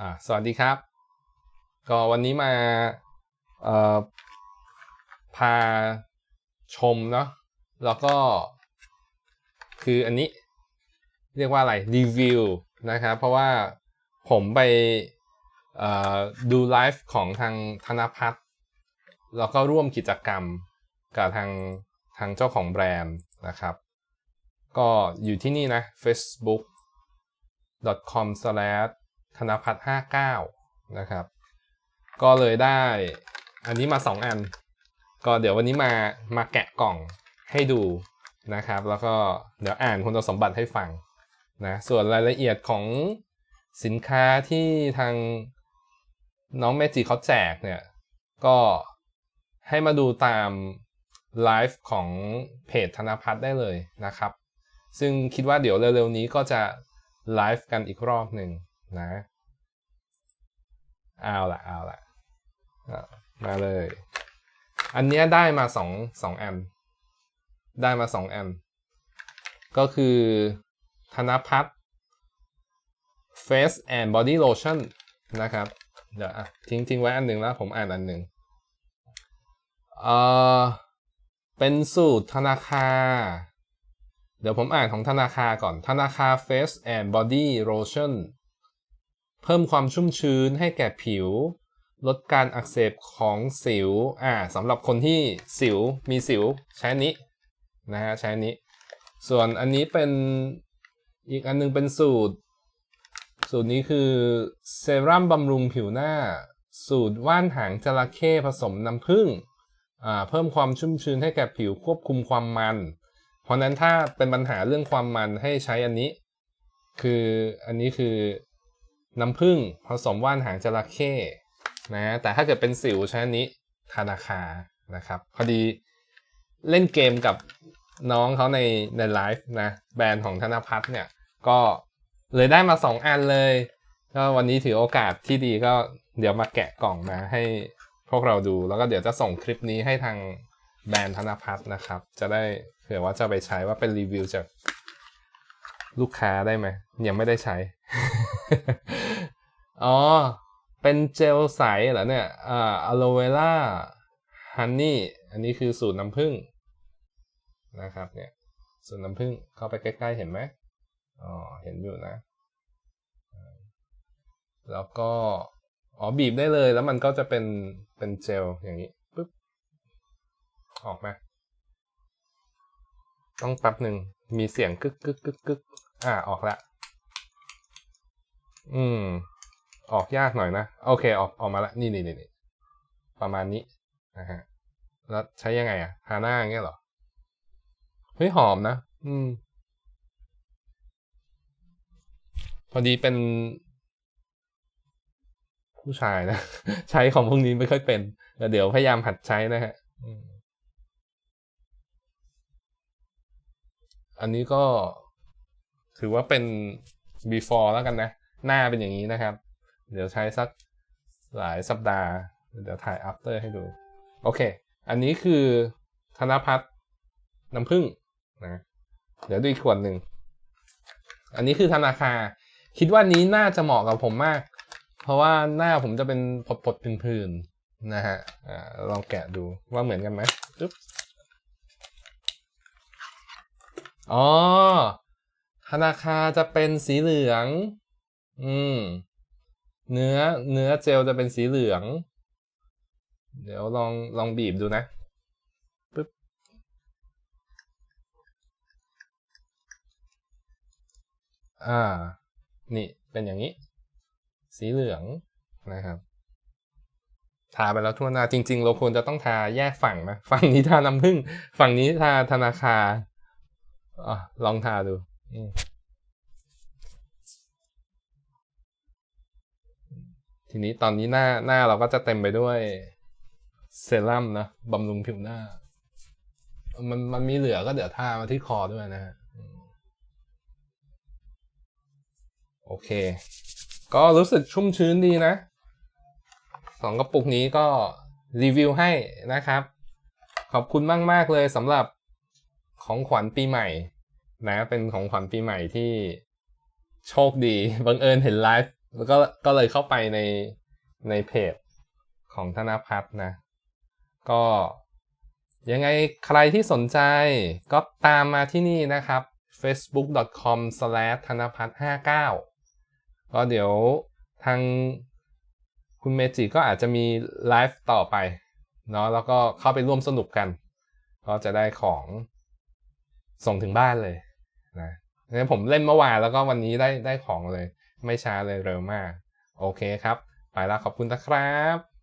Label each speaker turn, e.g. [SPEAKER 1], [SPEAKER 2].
[SPEAKER 1] อ่าสวัสดีครับ ก็วันนี้มาเอ่อพาชมเนาะแล้วก็คืออันนี้เรียกว่าอะไรรีวิวนะครับ เพราะว่าผมไปเอ่อดูไลฟ์ของทางธนพัฒน์แล้วก็ร่วมกิจกรรมกับทางทางเจ้าของแบรนด์นะครับ ก็อยู่ที่นี่นะ facebook com slash ธนพัฒน์59นะครับ ก็เลยได้อันนี้มา2อัน ก็เดี๋ยววันนี้มามาแกะกล่องให้ดูนะครับ แล้วก็เดี๋ยวอ่านคุณสมบัติให้ฟังนะส่วนรายละเอียดของสินค้าที่ทางน้องเมจิเขาแจกเนี่ย ก็ให้มาดูตามไลฟ์ของเพจธนพัฒน์ได้เลยนะครับ ซึ่งคิดว่าเดี๋ยวเร็วๆนี้ก็จะไลฟ์กันอีกรอบหนึ่ง นะเอาละเอาละมาเลย อันนี้ได้มาสองสองอันได้มาสองอันก็คือธนพัฒน์ Face and Body Lotion นะครับ เดี๋ยวทิ้งทิ้งไว้อันหนึ่งแล้วผมอ่านอันหนึ่งเออเป็นสูตรธนาคารเดี๋ยวผมอ่านของธนาคารก่อน ธนาคาร Face and Body Lotion เพิ่มความชุ่มชื้นให้แก่ผิว ลดการอักเสบของสิวอ่าสำหรับคนที่สิวมีสิวใช้อนี้นะฮะใช้อนี้ ส่วนอันนี้เป็นอีกอันนึงเป็นสูตร สูตรนี้คือเซรั่มบำรุงผิวหน้า สูตรว่านหางจระเข้ผสมน้ำผึ้งอ่าเพิ่มความชุ่มชื้นให้แก่ผิวควบคุมความมัน เพราะนั้นถ้าเป็นปัญหาเรื่องความมันให้ใช้อันนี้ คืออันนี้คือ น้ำผึ้งผสมว่านหางจระเข้นะแต่ถ้าเกิดเป็นสิวใช้อันนี้ธนาคานะครับ พอดีเล่นเกมกับน้องเขาในในไลฟ์นะแบรนด์ของธนพัฒน์เนี่ยก็เลยได้มาสองอันเลยก็วันนี้ถือโอกาสที่ดีก็เดี๋ยวมาแกะกล่องมาให้พวกเราดูแล้วก็เดี๋ยวจะส่งคลิปนี้ให้ทางแบรนด์ธนพัฒน์นะครับ จะได้เผื่อว่าจะไปใช้ว่าเป็นรีวิวจากลูกค้าได้ไหมยังไม่ได้ใช้ อ๋อ เป็นเจลใสเหรอเนี่ย อ่าอะโลเวล่าฮันนี่ อันนี้คือสูตรน้ำผึ้งนะครับเนี่ย สูตรน้ำผึ้งเข้าไปใกล้ๆเห็นไหมอ๋อ เห็นอยู่นะ แล้วก็ อ๋อ บีบได้เลย แล้วมันก็จะเป็น เป็นเจลอย่างนี้ปึ๊บ ออกมา ต้องแป๊บหนึ่ง มีเสียงกึกกึกกึกกึกอ่า ออกละ อืม ออกยากหน่อยนะ โอเคออกออกมาละนี่นี่นี่ประมาณนี้นะฮะแล้วใช้ยังไงอะทาหน้าอย่างเงี้ยเหรอเฮ้ยหอมนะ อืม พอดีเป็น ผู้ชายนะ ใช้ของพวกนี้ไม่ค่อยเป็นแต่เดี๋ยวพยายามหัดใช้นะฮะอันนี้ก็ถือว่าเป็น before แล้วกันนะ หน้าเป็นอย่างนี้นะครับ เดี๋ยวใช้สักหลายสัปดาห์ เดี๋ยวถ่าย after ให้ดู โอเค อันนี้คือธนพัฒน์น้ำผึ้งนะเดี๋ยวดูอีกขวดหนึ่ง อันนี้คือธนาคารคิดว่านี้น่าจะเหมาะกับผมมาก เพราะว่าหน้าผมจะเป็นผดๆผื่นๆนะฮะอ่าลองแกะดูว่าเหมือนกันไหมปึ๊บอ๋อธนาคารจะเป็นสีเหลือง อืม เนื้อเนื้อเจลจะเป็นสีเหลือง เดี๋ยวลองลองบีบดูนะปึ๊บอ่า นี่เป็นอย่างนี้ สีเหลืองนะครับทาไปแล้วทั่วหน้าจริง ๆ เราควรจะต้องทาแยกฝั่งนะฝั่งนี้ทาน้ำผึ้งฝั่งนี้ทาธนาคารอะลองทาดู นี้ตอนนี้หน้าหน้าเราก็จะเต็มไปด้วยเซรั่มนะบำรุงผิวหน้า มันมันมีเหลือก็เดี๋ยวทามาที่คอด้วยนะฮะโอเค ก็รู้สึกชุ่มชื้นดีนะสองกระปุกนี้ก็รีวิวให้นะครับ ขอบคุณมาก ๆ เลยสำหรับของขวัญปีใหม่นะ เป็นของขวัญปีใหม่ที่โชคดี บังเอิญเห็นไลฟ์ แล้วก็ก็เลยเข้าไปในในเพจของธนพัฒน์นะ ก็ยังไงใครที่สนใจก็ตามมาที่นี่นะครับ facebook.com ธนพัฒน์59ก็เดี๋ยวทางคุณเมจิก็อาจจะมีไลฟ์ต่อไปเนาะแล้วก็เข้าไปร่วมสนุกกัน ก็จะได้ของส่งถึงบ้านเลยนะงั้นผมเล่นเมื่อวานแล้วก็วันนี้ได้ได้ของเลย ไม่ช้าเลยเร็วมาก โอเคครับ ไปแล้วขอบคุณนะครับ